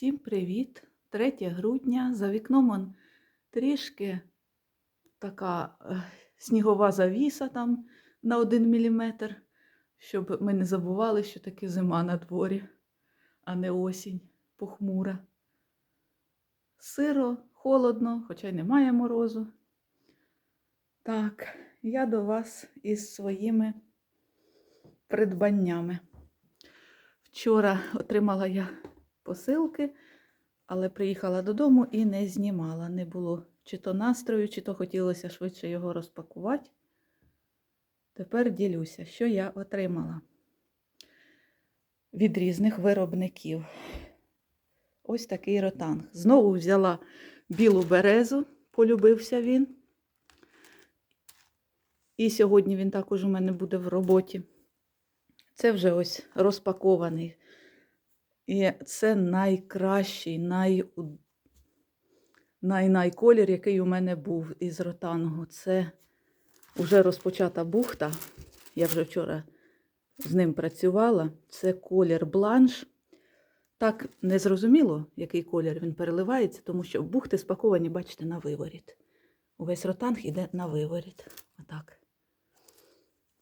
Всім привіт! 3 грудня. За вікном он трішки така е, снігова завіса там на 1 мм, щоб ми не забували, що таке зима на дворі, а не осінь похмура. Сиро, холодно, хоча й немає морозу. Так, я до вас із своїми придбаннями. Вчора отримала я посилки, але приїхала додому і не знімала. Не було чи то настрою, чи то хотілося швидше його розпакувати. Тепер ділюся, що я отримала від різних виробників. Ось такий ротанг. Знову взяла білу березу, полюбився він. І сьогодні він також у мене буде в роботі. Це вже ось розпакований. І це найкращий, най... най... най колір, який у мене був із ротангу. Це вже розпочата бухта. Я вже вчора з ним працювала. Це колір бланш. Так не зрозуміло, який колір він переливається, тому що бухти спаковані, бачите, на виворіт. Увесь ротанг іде на виворіт. Отак.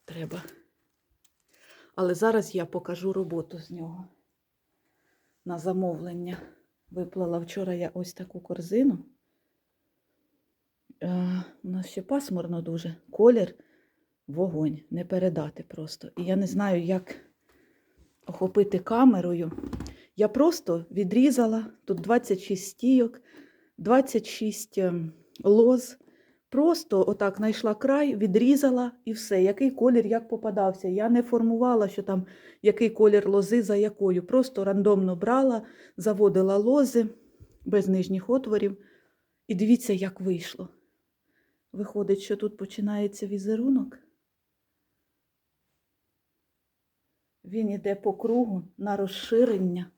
Треба. Але зараз я покажу роботу з нього на замовлення. Виплала вчора я ось таку корзину. Е, у нас ще пасмурно дуже. Колір, вогонь, не передати просто. І я не знаю, як охопити камерою. Я просто відрізала тут 26 стійок, 26 ем, лоз. Просто отак знайшла край, відрізала і все. Який колір як попадався. Я не формувала, що там який колір лози за якою. Просто рандомно брала, заводила лози без нижніх отворів. І дивіться, як вийшло. Виходить, що тут починається візерунок. Він іде по кругу на розширення.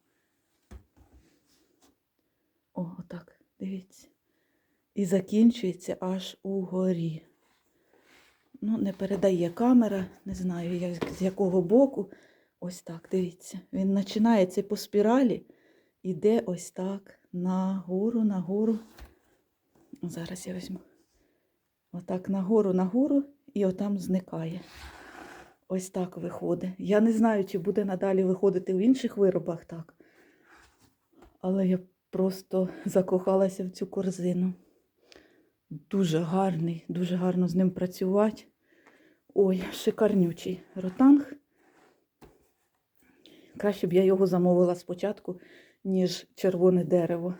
О, отак, дивіться. І закінчується аж угорі. Ну, не передає камера, не знаю, як, з якого боку. Ось так, дивіться. Він починається по спіралі, іде ось так нагору, нагору. Зараз я візьму. Отак нагору, нагору і отам зникає. Ось так виходить. Я не знаю, чи буде надалі виходити в інших виробах так. Але я просто закохалася в цю корзину. Дуже гарний, дуже гарно з ним працювати. Ой, шикарнючий ротанг. Краще б я його замовила спочатку, ніж червоне дерево.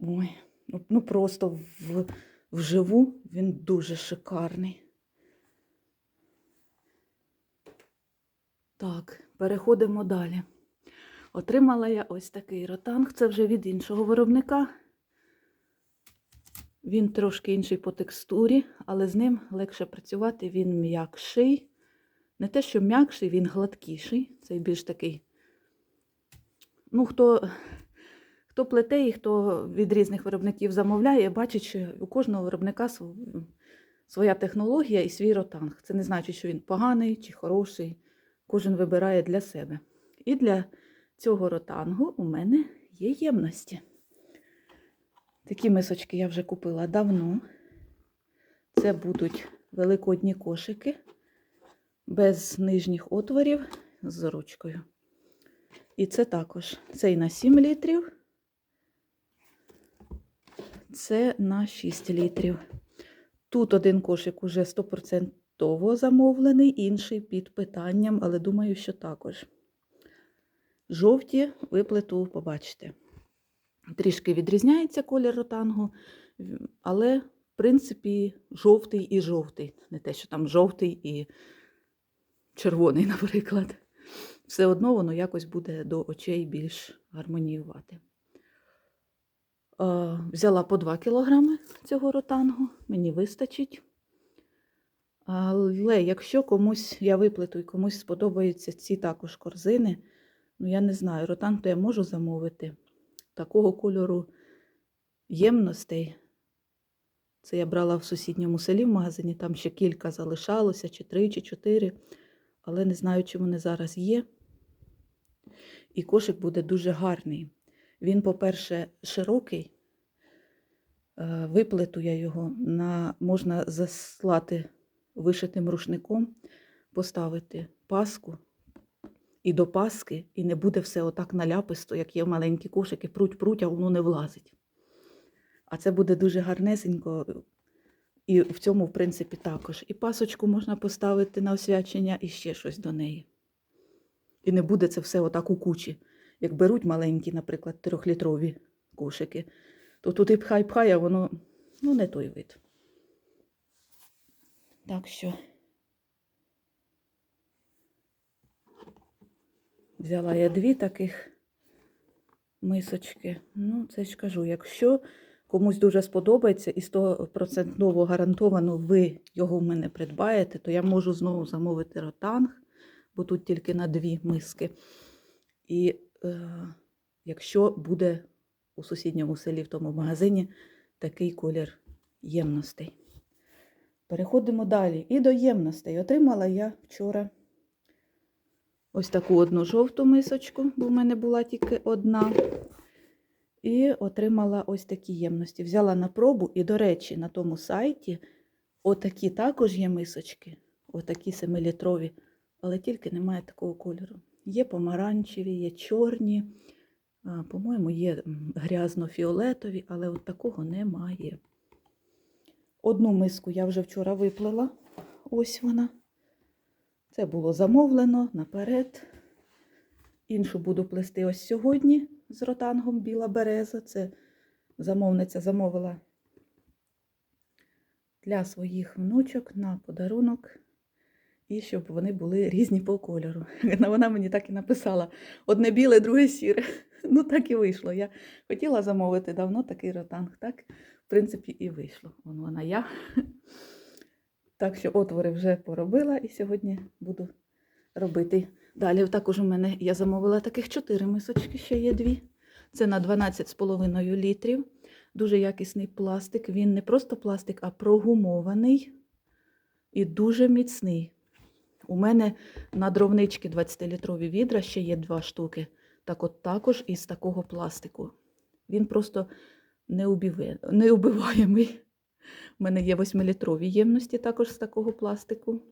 Ой, ну, ну просто в, вживу він дуже шикарний. Так, переходимо далі. Отримала я ось такий ротанг. Це вже від іншого виробника. Він трошки інший по текстурі, але з ним легше працювати, він м'якший. Не те, що м'якший, він гладкіший. Цей більш такий. Ну, хто хто плете і хто від різних виробників замовляє, бачить, що у кожного виробника своя технологія і свій ротанг. Це не значить, що він поганий чи хороший. Кожен вибирає для себе. І для цього ротангу у мене є ємності. Такі мисочки я вже купила давно. Це будуть великодні кошики без нижніх отворів з ручкою. І це також цей на 7 літрів, це на 6 літрів. Тут один кошик уже 100% замовлений, інший під питанням, але думаю, що також. Жовті виплету, побачите. Трішки відрізняється колір ротангу, але, в принципі, жовтий і жовтий. Не те, що там жовтий і червоний, наприклад. Все одно воно якось буде до очей більш гармоніювати. Взяла по 2 кг цього ротангу, мені вистачить. Але якщо комусь я виплету і комусь сподобаються ці також корзини, ну я не знаю, ротанг то я можу замовити такого кольору ємностей. Це я брала в сусідньому селі в магазині, там ще кілька залишалося, чи три, чи чотири, але не знаю, чи вони зараз є. і кошик буде дуже гарний. Він, по-перше, широкий. Е, Виплету я його на можна заслати вишитим рушником, поставити паску і до паски, і не буде все отак наляписто, як є маленькі кошики, пруть-пруть, а воно не влазить. А це буде дуже гарнесенько. І в цьому, в принципі, також. І пасочку можна поставити на освячення і ще щось до неї. І не буде це все отак у кучі. Як беруть маленькі, наприклад, трьохлітрові кошики, то тут і пхай-пхай, а воно ну, не той вид. Так що взяла я дві таких мисочки. Ну, це ж кажу, якщо комусь дуже сподобається і 100% гарантовано ви його в мене придбаєте, то я можу знову замовити ротанг, бо тут тільки на дві миски. І е, якщо буде у сусідньому селі в тому магазині такий колір ємностей. Переходимо далі. І до ємностей. Отримала я вчора ось таку одну жовту мисочку, бо в мене була тільки одна. І отримала ось такі ємності. Взяла на пробу, і, до речі, на тому сайті отакі також є мисочки, отакі 7-літрові, але тільки немає такого кольору. Є помаранчеві, є чорні, по-моєму, є грязно-фіолетові, але от такого немає. Одну миску я вже вчора виплела. Ось вона. Це було замовлено наперед. Іншу буду плести ось сьогодні з ротангом біла береза. Це замовниця замовила для своїх внучок на подарунок. І щоб вони були різні по кольору. Вона мені так і написала: одне біле, друге сіре. Ну, так і вийшло. Я хотіла замовити давно такий ротанг, так, в принципі, і вийшло. Вон вона я. Так що отвори вже поробила і сьогодні буду робити. Далі також у мене я замовила таких чотири мисочки, ще є дві. Це на 12,5 літрів. Дуже якісний пластик. Він не просто пластик, а прогумований і дуже міцний. У мене на дровнички 20-літрові відра ще є два штуки. Так от також із такого пластику. Він просто неубиваємий. У мене є 8-літрові ємності також з такого пластику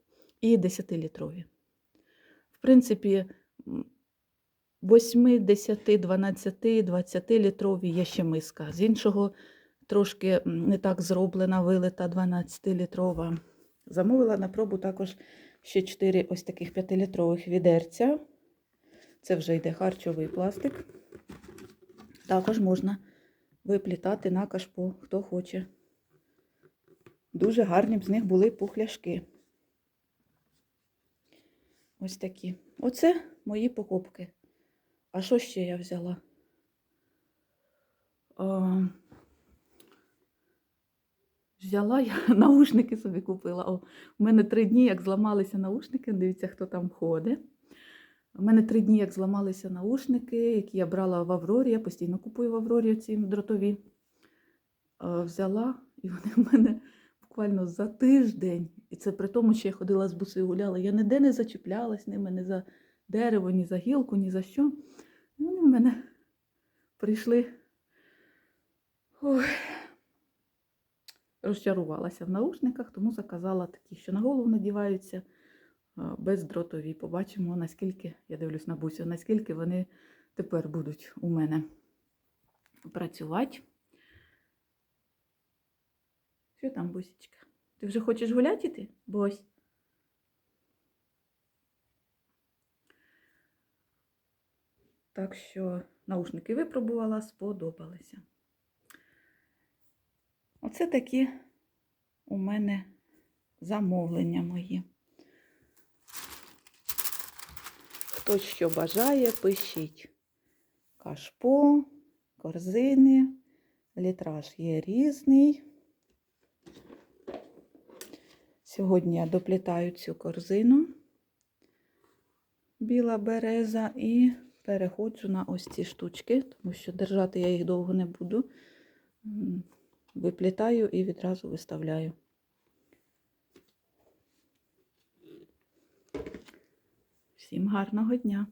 і 10-літрові. В принципі, м, 8, 10, 12, 20-літрові є ще миска. З іншого трошки не так зроблена, вилита 12-літрова. Замовила на пробу також ще 4 ось таких 5-літрових відерця. Це вже йде харчовий пластик. Також можна виплітати на кашпо, хто хоче. Дуже гарні б з них були пухляшки. Ось такі. Оце мої покупки. А що ще я взяла? А, взяла я наушники собі купила. О, у мене три дні, як зламалися наушники. Дивіться, хто там ходить. У мене три дні, як зламалися наушники, які я брала в Аврорі. Я постійно купую в Аврорі ці дротові. Взяла, і вони в мене буквально за тиждень. І це при тому, що я ходила з бусею гуляла. Я ніде не зачіплялась ними, ні за дерево, ні за гілку, ні за що. І вони в мене прийшли. Ой. Розчарувалася в наушниках, тому заказала такі, що на голову надіваються бездротові. Побачимо, наскільки, я дивлюсь на бусю, наскільки вони тепер будуть у мене працювати. Що там, бусічка? Ти вже хочеш гуляти ти? Бось. Так що наушники випробувала, сподобалися. Оце такі у мене замовлення мої. Хто що бажає, пишіть. Кашпо, корзини, літраж є різний. Сьогодні я доплітаю цю корзину, біла береза, і переходжу на ось ці штучки, тому що держати я їх довго не буду. Виплітаю і відразу виставляю. Всім гарного дня!